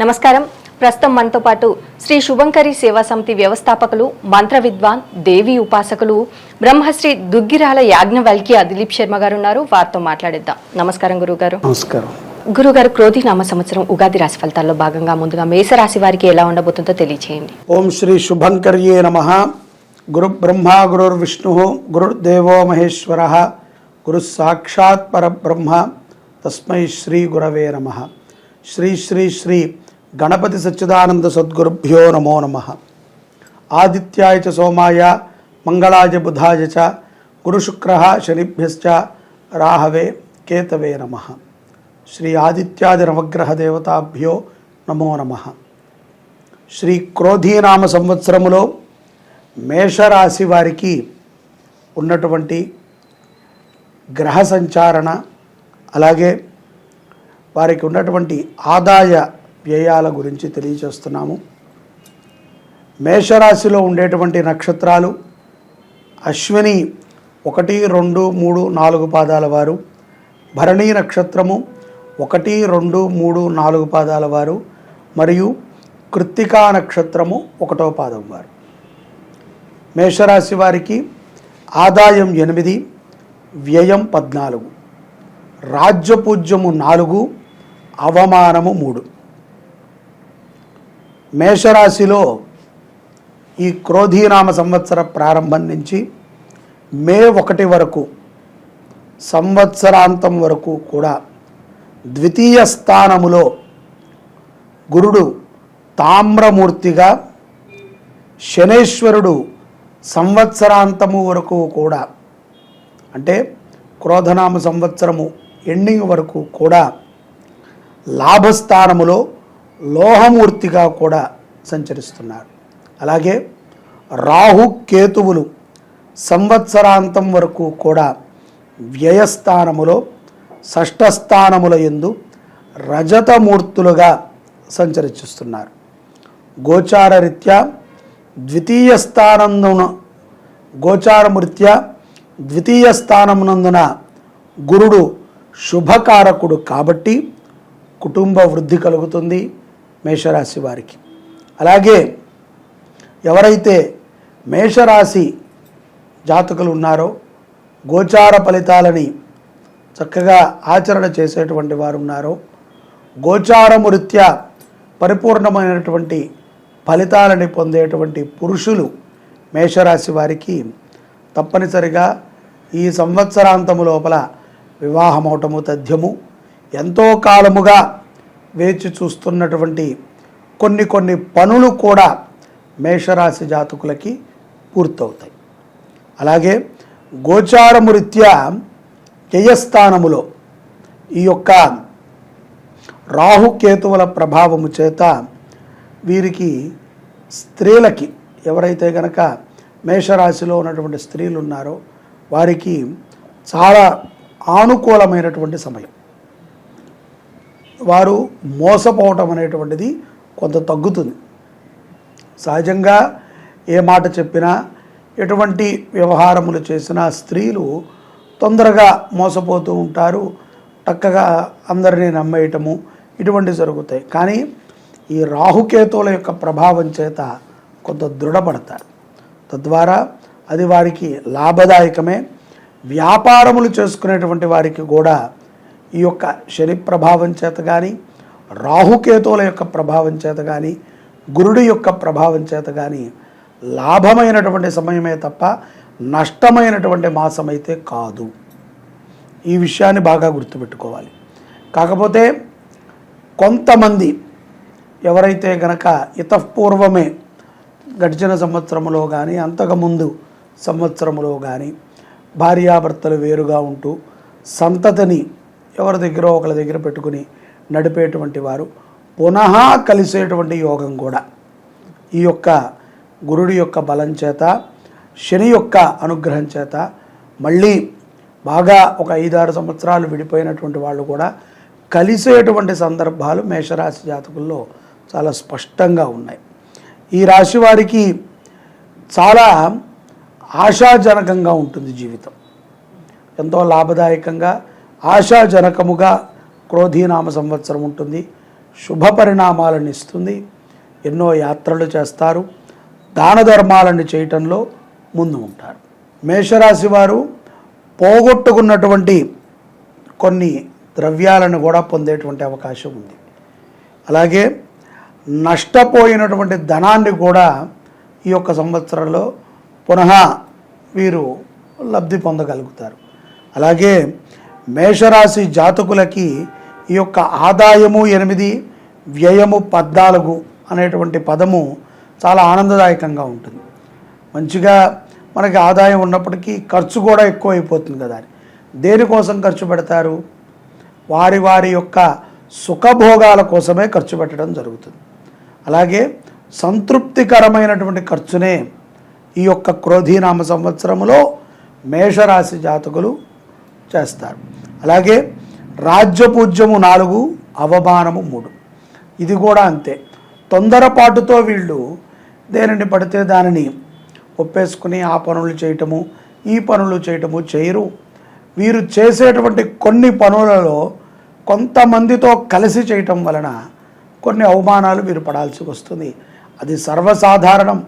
నమస్కారం. ప్రస్తుతం మనతో పాటు శ్రీ శుభంకరి సేవా సమితి వ్యవస్థాపకులు మంత్ర విద్వాన్ దేవి ఉపాసకులు బ్రహ్మశ్రీ దుగ్గిరాల యాజ్ఞవల్క్య దిలీప్ శర్మ గారు ఉన్నారు. వారితో మాట్లాడిద్దాం. నమస్కారం గురుగారు. నమస్కారం. గురుగారు క్రోధి నామ సంవత్సరం ఉగాది రాశి ఫలితాల్లో భాగంగా ముందుగా మేషరాశి వారికి ఎలా ఉండబోతుందో తెలియచేయండి. ఓం శ్రీ శుభంకర్యే నమ. గురు బ్రహ్మ గురుర్విష్ణు గురుర్దేవో మహేశ్వర. గురు సాక్షాత్ పరబ్రహ్మ. తస్మై శ్రీ గురవే నమ. శ్రీ శ్రీ శ్రీ గణపతి సచ్చిదానంద సద్గురుభ్యో నమో నమ. ఆదిత్యాయ చ సోమాయ మంగళాయ బుధాయ చ గురుశుక్ర శనిభ్యశ్చ రాహవే కేతవే నమ. శ్రీ ఆదిత్యాది నవగ్రహ దేవతాభ్యో నమో నమః. శ్రీ క్రోధీనామ సంవత్సరములో మేషరాశి వారికి ఉన్నటువంటి గ్రహ సంచారణ అలాగే వారికి ఉన్నటువంటి ఆదాయ వ్యయాల గురించి తెలియచేస్తున్నాము. మేషరాశిలో ఉండేటువంటి నక్షత్రాలు అశ్విని ఒకటి రెండు మూడు నాలుగు పాదాల వారు. భరణి నక్షత్రము ఒకటి రెండు మూడు నాలుగు పాదాల వారు. మరియు కృత్తికా నక్షత్రము ఒకటో పాదం వారు. మేషరాశి వారికి ఆదాయం ఎనిమిది వ్యయం పద్నాలుగు. రాజ్యపూజ్యము నాలుగు అవమానము మూడు. మేషరాశిలో ఈ క్రోధీనామ సంవత్సర ప్రారంభం నుంచి మే ఒకటి వరకు సంవత్సరాంతం వరకు కూడా ద్వితీయ స్థానములో గురుడు తామ్రమూర్తిగా శనేశ్వరుడు సంవత్సరాంతము వరకు కూడా అంటే క్రోధనామ సంవత్సరము ఎండింగ్ వరకు కూడా లాభస్థానములో లోహమూర్తిగా కూడా సంచరిస్తున్నారు. అలాగే రాహు కేతువులు సంవత్సరాంతం వరకు కూడా వ్యయస్థానములో షష్ఠస్థానముల ఎందు రజతమూర్తులుగా సంచరిస్తున్నారు. గోచార రీత్యా ద్వితీయ స్థానందున గోచారమృత్యా ద్వితీయ స్థానమునందున గురుడు శుభకారకుడు కాబట్టి కుటుంబ వృద్ధి కలుగుతుంది. మేషరాశి వారికి. అలాగే ఎవరైతే మేషరాశి జాతకులు ఉన్నారో గోచార ఫలితాలని చక్కగా ఆచరణ చేసేటువంటి వారు ఉన్నారో గోచారము రీత్యా పరిపూర్ణమైనటువంటి ఫలితాలని పొందేటువంటి పురుషులు మేషరాశి వారికి తప్పనిసరిగా ఈ సంవత్సరాంతము లోపల వివాహమవటము తథ్యము. ఎంతో కాలముగా వేచి చూస్తున్నటువంటి కొన్ని కొన్ని పనులు కూడా మేషరాశి జాతకులకి పూర్తవుతాయి. అలాగే గోచారము రీత్యా జయస్థానములో ఈ యొక్క రాహుకేతువుల ప్రభావము చేత వీరికి స్త్రీలకి ఎవరైతే గనక మేషరాశిలో ఉన్నటువంటి స్త్రీలు ఉన్నారో వారికి చాలా ఆనుకూలమైనటువంటి సమయం. వారు మోసపోవటం అనేటువంటిది కొంత తగ్గుతుంది. సహజంగా ఏ మాట చెప్పినా ఎటువంటి వ్యవహారములు చేసినా స్త్రీలు తొందరగా మోసపోతూ ఉంటారు. చక్కగా అందరినీ నమ్మేయటము ఇటువంటి జరుగుతాయి. కానీ ఈ రాహుకేతువుల యొక్క ప్రభావం చేత కొంత దృఢపడతారు. తద్వారా అది వారికి లాభదాయకమే. వ్యాపారములు చేసుకునేటువంటి వారికి కూడా ఈ యొక్క శని ప్రభావం చేత కానీ రాహుకేతువుల యొక్క ప్రభావం చేత కానీ గురుడి యొక్క ప్రభావం చేత కానీ లాభమైనటువంటి సమయమే తప్ప నష్టమైనటువంటి మాసం అయితే కాదు. ఈ విషయాన్ని బాగా గుర్తుపెట్టుకోవాలి. కాకపోతే కొంతమంది ఎవరైతే గనక ఇతఃపూర్వమే గడిచిన సంవత్సరములో కానీ అంతకుముందు సంవత్సరములో కానీ భార్యాభర్తలు వేరుగా ఉంటూ సంతతిని ఎవరి దగ్గర ఒకరి దగ్గర పెట్టుకుని నడిపేటువంటి వారు పునః కలిసేటువంటి యోగం కూడా. ఈ యొక్క గురుడి యొక్క బలం చేత శని యొక్క అనుగ్రహం చేత మళ్ళీ బాగా ఒక ఐదారు సంవత్సరాలు విడిపోయినటువంటి వాళ్ళు కూడా కలిసేటువంటి సందర్భాలు మేషరాశి జాతకుల్లో చాలా స్పష్టంగా ఉన్నాయి. ఈ రాశి వారికి చాలా ఆశాజనకంగా ఉంటుంది జీవితం. ఎంతో లాభదాయకంగా ఆశాజనకముగా క్రోధీనామ సంవత్సరం ఉంటుంది. శుభ పరిణామాలను ఇస్తుంది. ఎన్నో యాత్రలు చేస్తారు. దాన ధర్మాలను చేయటంలో ముందు ఉంటారు. మేషరాశి వారు పోగొట్టుకున్నటువంటి కొన్ని ద్రవ్యాలను కూడా పొందేటువంటి అవకాశం ఉంది. అలాగే నష్టపోయినటువంటి ధనాన్ని కూడా ఈ యొక్క సంవత్సరంలో పునః వీరు లబ్ధి పొందగలుగుతారు. అలాగే మేషరాశి జాతకులకి ఈ యొక్క ఆదాయము ఎనిమిది వ్యయము పద్నాలుగు అనేటువంటి పదము చాలా ఆనందదాయకంగా ఉంటుంది. మంచిగా మనకి ఆదాయం ఉన్నప్పటికీ ఖర్చు కూడా ఎక్కువ అయిపోతుంది కదా దేనికోసం ఖర్చు పెడతారు? వారి వారి యొక్క సుఖభోగాల కోసమే ఖర్చు పెట్టడం జరుగుతుంది. అలాగే సంతృప్తికరమైనటువంటి ఖర్చునే ఈ యొక్క క్రోధీనామ సంవత్సరంలో మేషరాశి జాతకులు చేస్తారు. అలాగే రాజ్యపూజ్యము నాలుగు అవమానము మూడు. ఇది కూడా అంతే. తొందరపాటుతో వీళ్ళు దేనిని పడితే దానిని ఒప్పేసుకుని ఆ పనులు చేయటము ఈ పనులు చేయటము చేయరు. వీరు చేసేటువంటి కొన్ని పనులలో కొంతమందితో కలిసి చేయటం వలన కొన్ని అవమానాలు వీరు పడాల్సి వస్తుంది. అది సర్వసాధారణం.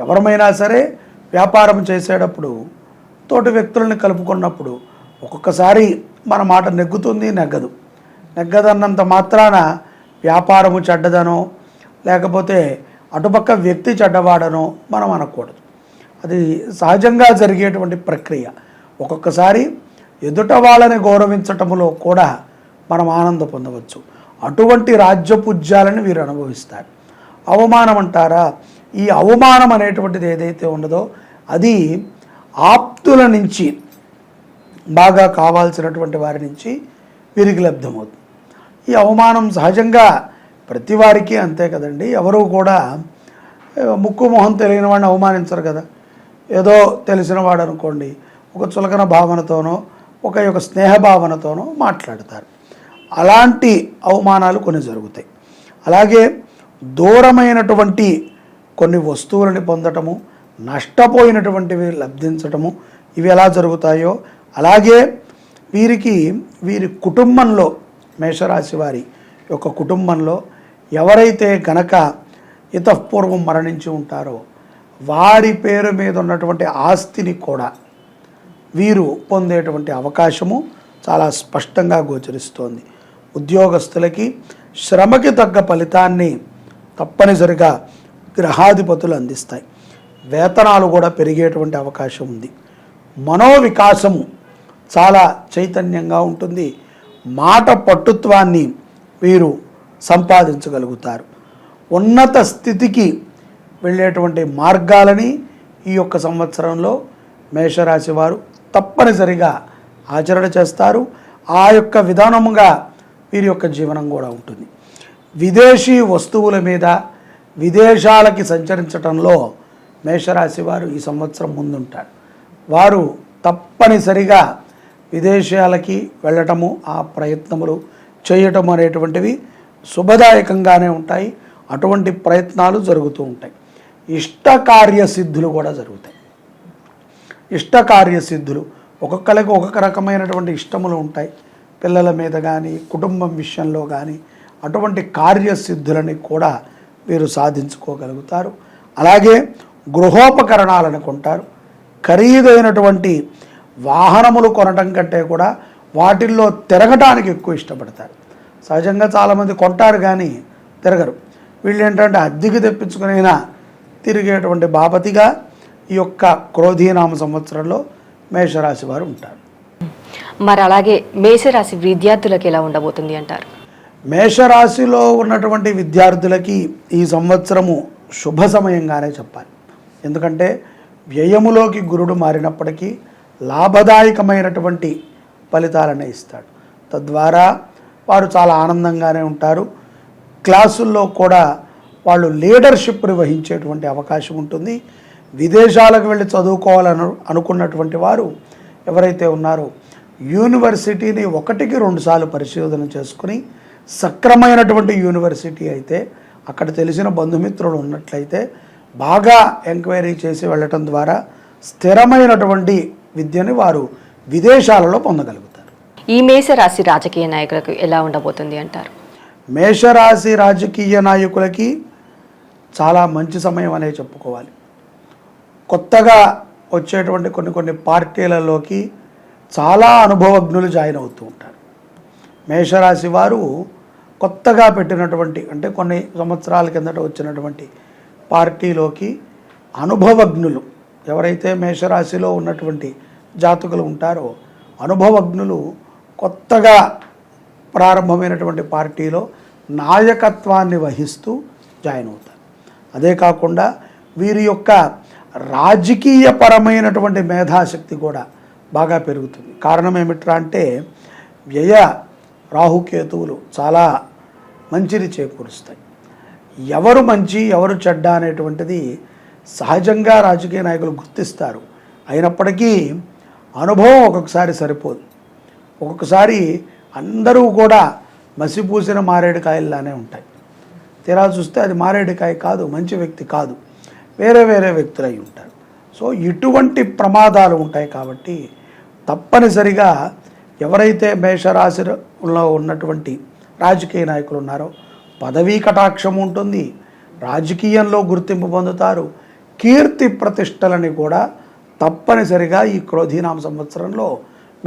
ఎవరమైనా సరే వ్యాపారం చేసేటప్పుడు తోటి వ్యక్తులను కలుపుకున్నప్పుడు ఒక్కొక్కసారి మన మాట నెగ్గుతుంది నెగ్గదు. నెగ్గదన్నంత మాత్రాన వ్యాపారము చెడ్డదనో లేకపోతే అటుపక్క వ్యక్తి చెడ్డవాడనో మనం అనకూడదు. అది సహజంగా జరిగేటువంటి ప్రక్రియ. ఒక్కొక్కసారి ఎదుట వాళ్ళని గౌరవించటములో కూడా మనం ఆనందం పొందవచ్చు. అటువంటి రాజ్యపుజ్యాలను వీరు అనుభవిస్తారు. అవమానం అంటారా? ఈ అవమానం అనేటువంటిది ఏదైతే ఉండదో అది ఆప్తుల నుంచి బాగా కావాల్సినటువంటి వారి నుంచి వీరికి లబ్ధమవుతుంది. ఈ అవమానం సహజంగా ప్రతి వారికి అంతే కదండి. ఎవరు కూడా ముక్కు మొహం తెలియని వాడిని అవమానించరు కదా. ఏదో తెలిసిన వాడు అనుకోండి ఒక చులకన భావనతోనో ఒక యొక్క స్నేహ భావనతోనో మాట్లాడతారు. అలాంటి అవమానాలు కొన్ని జరుగుతాయి. అలాగే దూరమైనటువంటి కొన్ని వస్తువులని పొందటము నష్టపోయినటువంటివి లబ్ధించటము ఇవి ఎలా జరుగుతాయో అలాగే వీరికి వీరి కుటుంబంలో మేషరాశి వారి యొక్క కుటుంబంలో ఎవరైతే గనక ఇతపూర్వం మరణించి ఉంటారో వారి పేరు మీద ఉన్నటువంటి ఆస్తిని కూడా వీరు పొందేటువంటి అవకాశము చాలా స్పష్టంగా గోచరిస్తోంది. ఉద్యోగస్తులకి శ్రమకి తగ్గ ఫలితాన్ని తప్పనిసరిగా గ్రహాధిపతులు అందిస్తాయి. వేతనాలు కూడా పెరిగేటువంటి అవకాశం ఉంది. మనోవికాసము చాలా చైతన్యంగా ఉంటుంది. మాట పట్టుత్వాన్ని వీరు సంపాదించగలుగుతారు. ఉన్నత స్థితికి వెళ్ళేటువంటి మార్గాలని ఈ యొక్క సంవత్సరంలో మేషరాశి వారు తప్పనిసరిగా ఆచరణ చేస్తారు. ఆ యొక్క విధానముగా వీరి యొక్క జీవనం కూడా ఉంటుంది. విదేశీ వస్తువుల మీద విదేశాలకి సంచరించటంలో మేషరాశి వారు ఈ సంవత్సరం ముందుంటారు. వారు తప్పనిసరిగా విదేశాలకి వెళ్ళటము ఆ ప్రయత్నములు చేయటం అనేటువంటివి శుభదాయకంగానే ఉంటాయి. అటువంటి ప్రయత్నాలు జరుగుతూ ఉంటాయి. ఇష్టకార్యసిద్ధులు కూడా జరుగుతాయి. ఇష్టకార్య సిద్ధులు ఒక్కొక్కరికి ఒక్కొక్క రకమైనటువంటి ఇష్టములు ఉంటాయి. పిల్లల మీద కానీ కుటుంబం విషయంలో కానీ అటువంటి కార్యసిద్ధులని కూడా వీరు సాధించుకోగలుగుతారు. అలాగే గృహోపకరణాలనుకుంటారు ఖరీదైనటువంటి వాహనములు కొనటం కంటే కూడా వాటిల్లో తిరగటానికి ఎక్కువ ఇష్టపడతారు. సహజంగా చాలామంది కొంటారు కానీ తిరగరు. వీళ్ళు ఏంటంటే అద్దెకి తెప్పించుకునైనా తిరిగేటువంటి బాపతిగా ఈ యొక్క క్రోధీనామ సంవత్సరంలో మేషరాశి వారు ఉంటారు. మరి అలాగే మేషరాశి విద్యార్థులకు ఎలా ఉండబోతుంది అంటారు? మేషరాశిలో ఉన్నటువంటి విద్యార్థులకి ఈ సంవత్సరము శుభ సమయంగానే చెప్పాలి. ఎందుకంటే వ్యయములోకి గురుడు మారినప్పటికీ లాభదాయకమైనటువంటి ఫలితాలనే ఇస్తాడు. తద్వారా వారు చాలా ఆనందంగానే ఉంటారు. క్లాసుల్లో కూడా వాళ్ళు లీడర్షిప్ని వహించేటువంటి అవకాశం ఉంటుంది. విదేశాలకు వెళ్ళి చదువుకోవాలను అనుకున్నటువంటి వారు ఎవరైతే ఉన్నారో యూనివర్సిటీని ఒకటికి రెండుసార్లు పరిశోధన చేసుకుని సక్రమైనటువంటి యూనివర్సిటీ అయితే అక్కడ తెలిసిన బంధుమిత్రులు ఉన్నట్లయితే బాగా ఎంక్వైరీ చేసి వెళ్ళటం ద్వారా స్థిరమైనటువంటి విద్యని వారు విదేశాలలో పొందగలుగుతారు. ఈ మేషరాశి రాజకీయ నాయకులకు ఎలా ఉండబోతుంది అంటారు? మేషరాశి రాజకీయ నాయకులకి చాలా మంచి సమయం అనే చెప్పుకోవాలి. కొత్తగా వచ్చేటువంటి కొన్ని కొన్ని పార్టీలలోకి చాలా అనుభవజ్ఞులు జాయిన్ అవుతూ ఉంటారు. మేషరాశి వారు కొత్తగా పెట్టినటువంటి అంటే కొన్ని సంవత్సరాల కిందట వచ్చినటువంటి పార్టీలోకి అనుభవజ్ఞులు ఎవరైతే మేషరాశిలో ఉన్నటువంటి జాతకులు ఉంటారో అనుభవజ్ఞులు కొత్తగా ప్రారంభమైనటువంటి పార్టీలో నాయకత్వాన్ని వహిస్తూ జాయిన్ అవుతారు. అదే కాకుండా వీరి యొక్క రాజకీయపరమైనటువంటి మేధాశక్తి కూడా బాగా పెరుగుతుంది. కారణం ఏమిట్రా అంటే వ్యయ రాహుకేతువులు చాలా మంచిని చేకూరుస్తాయి. ఎవరు మంచి ఎవరు చెడ్డ అనేటువంటిది సహజంగా రాజకీయ నాయకులు గుర్తిస్తారు. అయినప్పటికీ అనుభవం ఒక్కొక్కసారి సరిపోదు. ఒక్కొక్కసారి అందరూ కూడా మసిపూసిన మారేడుకాయల్లానే ఉంటాయి. తీరా చూస్తే అది మారేడుకాయ కాదు మంచి వ్యక్తి కాదు. వేరే వేరే వ్యక్తులు అయి ఉంటారు. సో ఇటువంటి ప్రమాదాలు ఉంటాయి కాబట్టి తప్పనిసరిగా ఎవరైతే మేషరాశిలో ఉన్నటువంటి రాజకీయ నాయకులు ఉన్నారో పదవీ కటాక్షం ఉంటుంది. రాజకీయంలో గుర్తింపు పొందుతారు. కీర్తి ప్రతిష్టలని కూడా తప్పనిసరిగా ఈ క్రోధీనామ సంవత్సరంలో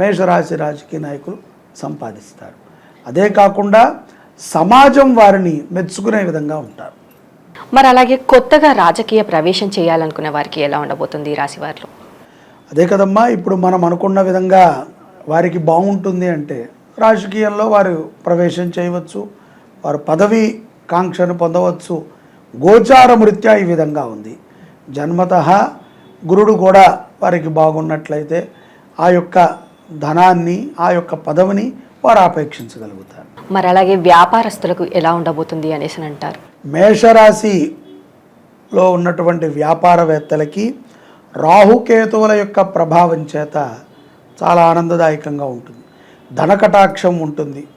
మేషరాశి రాజకీయ నాయకులు సంపాదిస్తారు. అదే కాకుండా సమాజం వారిని మెచ్చుకునే విధంగా ఉంటారు. మరి అలాగే కొత్తగా రాజకీయ ప్రవేశం చేయాలనుకునే వారికి ఎలా ఉండబోతుంది ఈ రాశి వారిలో? అదే కదమ్మా ఇప్పుడు మనం అనుకున్న విధంగా వారికి బాగుంటుంది అంటే రాజకీయంలో వారు ప్రవేశం చేయవచ్చు వారు పదవి కాంక్షను పొందవచ్చు గోచార రీత్యా ఈ విధంగా ఉంది. జన్మత గురుడు కూడా వారికి బాగున్నట్లయితే ఆ యొక్క ధనాన్ని ఆ యొక్క పదవిని వారు ఆపేక్షించగలుగుతారు. మరి అలాగే వ్యాపారస్తులకు ఎలా ఉండబోతుంది అనేసి అని అంటారు. మేషరాశిలో ఉన్నటువంటి వ్యాపారవేత్తలకి రాహుకేతువుల యొక్క ప్రభావం చేత చాలా ఆనందదాయకంగా ఉంటుంది. ధనకటాక్షం ఉంటుంది.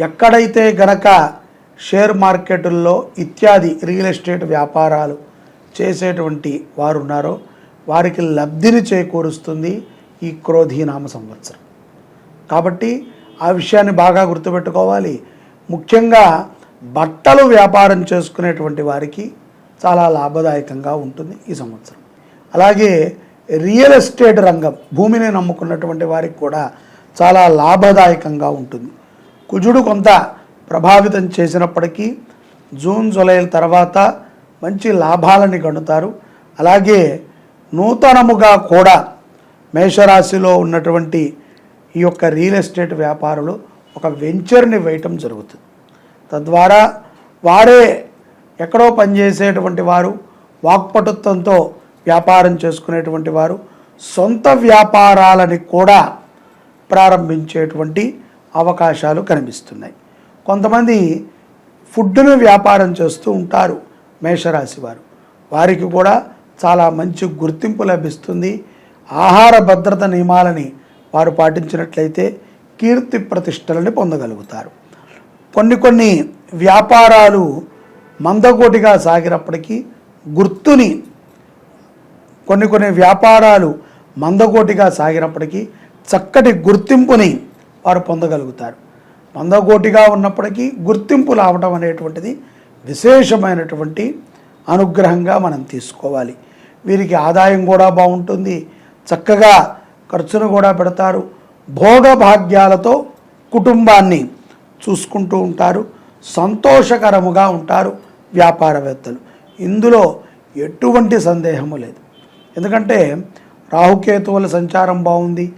ఎక్కడైతే గనక షేర్ మార్కెటుల్లో ఇత్యాది రియల్ ఎస్టేట్ వ్యాపారాలు చేసేటువంటి వారు ఉన్నారో వారికి లబ్ధిని చేకూరుస్తుంది ఈ క్రోధీనామ సంవత్సరం. కాబట్టి ఆ విషయాన్ని బాగా గుర్తుపెట్టుకోవాలి. ముఖ్యంగా బట్టలు వ్యాపారం చేసుకునేటువంటి వారికి చాలా లాభదాయకంగా ఉంటుంది ఈ సంవత్సరం. అలాగే రియల్ ఎస్టేట్ రంగం భూమిని నమ్ముకున్నటువంటి వారికి కూడా చాలా లాభదాయకంగా ఉంటుంది. కుజుడు కొంత ప్రభావితం చేసినప్పటికీ జూన్ జూలైల తర్వాత మంచి లాభాలని గణుతారు. అలాగే నూతనముగా కూడా మేషరాశిలో ఉన్నటువంటి ఈ యొక్క రియల్ ఎస్టేట్ వ్యాపారులు ఒక వెంచర్ని వేయటం జరుగుతుంది. తద్వారా వారే ఎక్కడో పనిచేసేటువంటి వారు వాక్పటుత్వంతో వ్యాపారం చేసుకునేటువంటి వారు సొంత వ్యాపారాలని కూడా ప్రారంభించేటువంటి అవకాశాలు కనిపిస్తున్నాయి. కొంతమంది ఫుడ్ను వ్యాపారం చేస్తూ ఉంటారు మేషరాశి వారు. వారికి కూడా చాలా మంచి గుర్తింపు లభిస్తుంది. ఆహార భద్రత నియమాలని వారు పాటించినట్లయితే కీర్తి ప్రతిష్టలని పొందగలుగుతారు. కొన్ని కొన్ని వ్యాపారాలు మందకోటిగా సాగినప్పటికీ గుర్తుని కొన్ని కొన్ని వ్యాపారాలు మందకోటిగా సాగినప్పటికీ చక్కటి గుర్తింపుని వారు పొందగలుగుతారు. మందకోటిగా ఉన్నప్పటికీ గుర్తింపు రావడం అనేటువంటిది విశేషమైనటువంటి అనుగ్రహంగా మనం తీసుకోవాలి. వీరికి ఆదాయం కూడా బాగుంటుంది. చక్కగా ఖర్చును కూడా పెడతారు. భోగభాగ్యాలతో కుటుంబాన్ని చూసుకుంటూ ఉంటారు. సంతోషకరముగా ఉంటారు వ్యాపారవేత్తలు. ఇందులో ఎటువంటి సందేహము లేదు. ఎందుకంటే రాహుకేతువుల సంచారం బాగుంది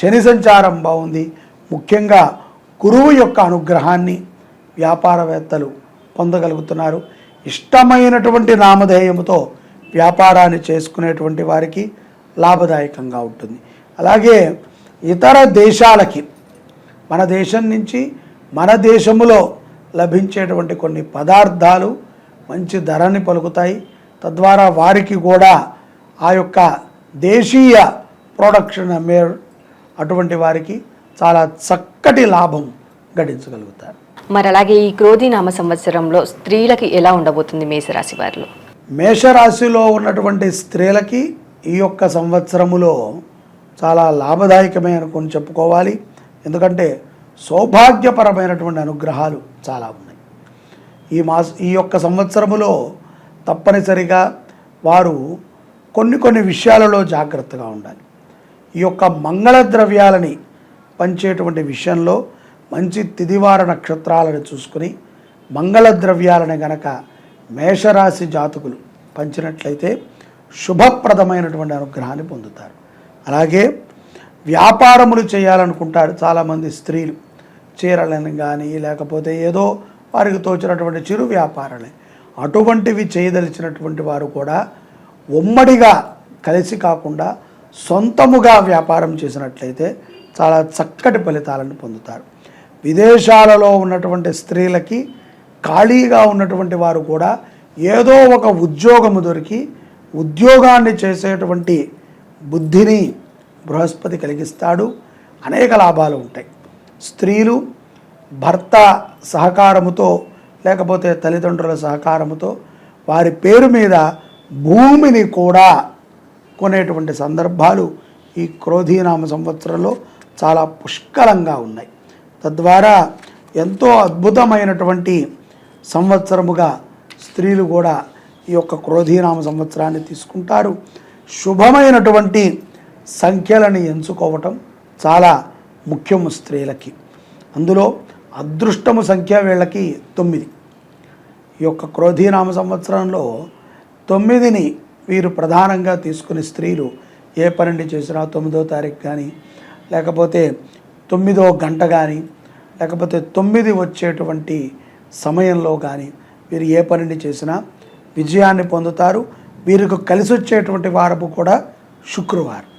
శని సంచారం బాగుంది. ముఖ్యంగా గురువు యొక్క అనుగ్రహాన్ని వ్యాపారవేత్తలు పొందగలుగుతున్నారు. ఇష్టమైనటువంటి నామధేయముతో వ్యాపారాన్ని చేసుకునేటువంటి వారికి లాభదాయకంగా ఉంటుంది. అలాగే ఇతర దేశాలకి మన దేశం నుంచి మన దేశములో లభించేటువంటి కొన్ని పదార్థాలు మంచి ధరని పలుకుతాయి. తద్వారా వారికి కూడా ఆ యొక్క దేశీయ ప్రొడక్షన్ అమ్మే అటువంటి వారికి చాలా చక్కటి లాభం గడించగలుగుతారు. మరి అలాగే ఈ క్రోధినామ సంవత్సరంలో స్త్రీలకి ఎలా ఉండబోతుంది మేషరాశి వారిలో? మేషరాశిలో ఉన్నటువంటి స్త్రీలకి ఈ యొక్క సంవత్సరములో చాలా లాభదాయకమే అనుకుని చెప్పుకోవాలి. ఎందుకంటే సౌభాగ్యపరమైనటువంటి అనుగ్రహాలు చాలా ఉన్నాయి. ఈ మాస ఈ యొక్క సంవత్సరములో తప్పనిసరిగా వారు కొన్ని కొన్ని విషయాలలో జాగ్రత్తగా ఉండాలి. ఈ యొక్క మంగళ ద్రవ్యాలని పంచేటువంటి విషయంలో మంచి తిదివార నక్షత్రాలను చూసుకుని మంగళ ద్రవ్యాలని గనక మేషరాశి జాతకులు పంచినట్లయితే శుభప్రదమైనటువంటి అనుగ్రహాన్ని పొందుతారు. అలాగే వ్యాపారములు చేయాలనుకుంటారు చాలామంది స్త్రీలు. చీరలను కానీ లేకపోతే ఏదో వారికి తోచినటువంటి చిరు వ్యాపారాలే అటువంటివి చేయదలిచినటువంటి వారు కూడా ఉమ్మడిగా కలిసి కాకుండా సొంతముగా వ్యాపారం చేసినట్లయితే చాలా చక్కటి ఫలితాలను పొందుతారు. విదేశాలలో ఉన్నటువంటి స్త్రీలకి ఖాళీగా ఉన్నటువంటి వారు కూడా ఏదో ఒక ఉద్యోగము దొరికి ఉద్యోగాన్ని చేసేటువంటి బుద్ధిని బృహస్పతి కలిగిస్తాడు. అనేక లాభాలు ఉంటాయి. స్త్రీలు భర్త సహకారముతో లేకపోతే తల్లిదండ్రుల సహకారముతో వారి పేరు మీద భూమిని కూడా కొనేటువంటి సందర్భాలు ఈ క్రోధీనామ సంవత్సరంలో చాలా పుష్కలంగా ఉన్నాయి. తద్వారా ఎంతో అద్భుతమైనటువంటి సంవత్సరముగా స్త్రీలు కూడా ఈ యొక్క క్రోధీనామ సంవత్సరాన్ని తీసుకుంటారు. శుభమైనటువంటి సంఖ్యలను ఎంచుకోవటం చాలా ముఖ్యము స్త్రీలకి. అందులో అదృష్టము సంఖ్య వీళ్ళకి తొమ్మిది. ఈ యొక్క క్రోధీనామ సంవత్సరంలో తొమ్మిదిని వీరు ప్రధానంగా తీసుకుని స్త్రీలు ఏ పన్నెండు చేసినా తొమ్మిదో తారీఖు కానీ లేకపోతే తొమ్మిదో గంట కానీ లేకపోతే తొమ్మిది వచ్చేటువంటి సమయంలో కానీ వీరు ఏ పనిని చేసినా విజయాన్ని పొందుతారు. వీరికి కలిసి వచ్చేటువంటి వారము కూడా శుక్రవారం.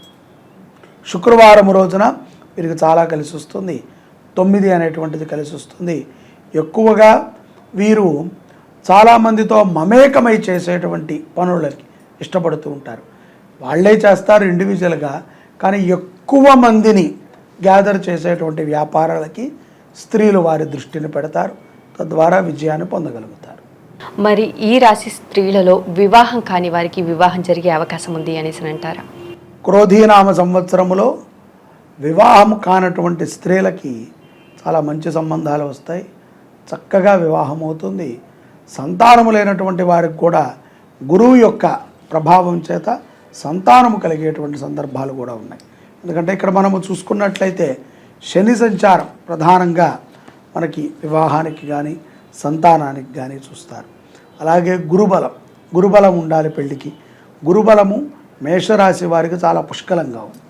శుక్రవారం రోజున వీరికి చాలా కలిసి వస్తుంది తొమ్మిది అనేటువంటిది కలిసి వస్తుంది ఎక్కువగా వీరు చాలామందితో మమేకమై చేసేటువంటి పనులకి ఇష్టపడుతూ ఉంటారు. వాళ్ళే చేస్తారు ఇండివిజువల్గా కానీ ఎక్కువ మందిని గ్యాదర్ చేసేటువంటి వ్యాపారాలకి స్త్రీలు వారి దృష్టిని పెడతారు. తద్వారా విజయాన్ని పొందగలుగుతారు. మరి ఈ రాశి స్త్రీలలో వివాహం కాని వారికి వివాహం జరిగే అవకాశం ఉంది అనేసి అంటారా? క్రోధీనామ సంవత్సరములో వివాహం కానటువంటి స్త్రీలకి చాలా మంచి సంబంధాలు వస్తాయి. చక్కగా వివాహం అవుతుంది. సంతానము లేనటువంటి వారికి కూడా గురువు యొక్క ప్రభావం చేత సంతానము కలిగేటువంటి సందర్భాలు కూడా ఉన్నాయి. ఎందుకంటే ఇక్కడ మనము చూసుకున్నట్లయితే శని సంచారం ప్రధానంగా మనకి వివాహానికి కానీ సంతానానికి కానీ చూస్తారు. అలాగే గురుబలం. గురుబలం ఉండాలి పెళ్ళికి. గురుబలము మేషరాశి వారికి చాలా పుష్కలంగా ఉంది.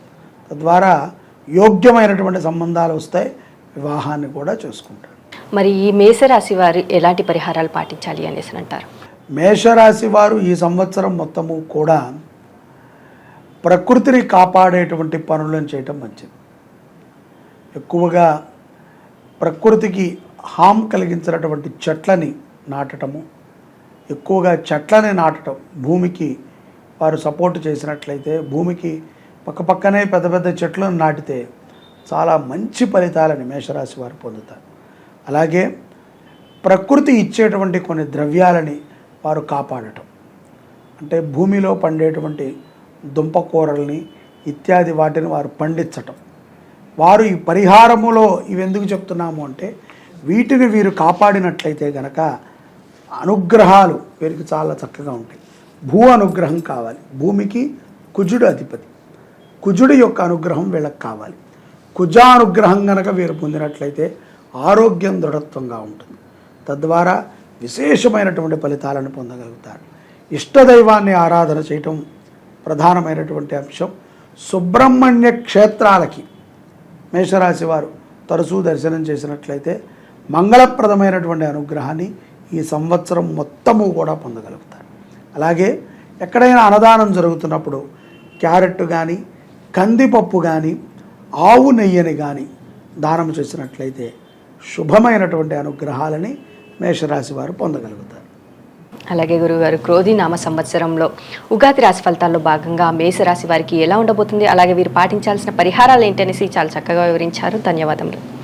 తద్వారా యోగ్యమైనటువంటి సంబంధాలు వస్తాయి. వివాహాన్ని కూడా చేసుకుంటారు. మరి ఈ మేషరాశి వారు ఎలాంటి పరిహారాలు పాటించాలి అనేసి అంటారు? మేషరాశి వారు ఈ సంవత్సరం మొత్తము కూడా ప్రకృతిని కాపాడేటువంటి పనులను చేయటం మంచిది. ఎక్కువగా ప్రకృతికి హామ్ కలిగించినటువంటి చెట్లని నాటటము ఎక్కువగా చెట్లని నాటటం భూమికి వారు సపోర్ట్ చేసినట్లయితే భూమికి పక్కపక్కనే పెద్ద పెద్ద చెట్లను నాటితే చాలా మంచి ఫలితాలని మేషరాశి వారు పొందుతారు. అలాగే ప్రకృతి ఇచ్చేటువంటి కొన్ని ద్రవ్యాలని వారు కాపాడటం. అంటే భూమిలో పండేటువంటి దుంపకూరల్ని ఇత్యాది వాటిని వారు పండించటం. వారు ఈ పరిహారములో ఇవి ఎందుకు చెప్తున్నాము అంటే వీటిని వీరు కాపాడినట్లయితే గనక అనుగ్రహాలు వీరికి చాలా చక్కగా ఉంటాయి. భూ అనుగ్రహం కావాలి. భూమికి కుజుడు అధిపతి. కుజుడి యొక్క అనుగ్రహం వీళ్ళకి కావాలి. కుజానుగ్రహం గనక వీరు పొందినట్లయితే ఆరోగ్యం దృఢత్వంగా ఉంటుంది. తద్వారా విశేషమైనటువంటి ఫలితాలను పొందగలుగుతారు. ఇష్టదైవాన్ని ఆరాధన చేయటం ప్రధానమైనటువంటి అంశం. సుబ్రహ్మణ్య క్షేత్రాలకి మేషరాశి వారు తరచూ దర్శనం చేసినట్లయితే మంగళప్రదమైనటువంటి అనుగ్రహాన్ని ఈ సంవత్సరం మొత్తము కూడా పొందగలుగుతారు. అలాగే ఎక్కడైనా అన్నదానం జరుగుతున్నప్పుడు క్యారెట్ కానీ కందిపప్పు కానీ ఆవు నెయ్యని కానీ దానం చేసినట్లయితే శుభమైనటువంటి అనుగ్రహాలని మేషరాశి వారు పొందగలుగుతారు. అలాగే గురుగారు క్రోధి నామ సంవత్సరంలో ఉగాది రాశి ఫలితాల్లో భాగంగా మేషరాశి వారికి ఎలా ఉండబోతుంది? అలాగే వీరు పాటించాల్సిన పరిహారాలు ఏంటనేసి చాలా చక్కగా వివరించారు. ధన్యవాదములు.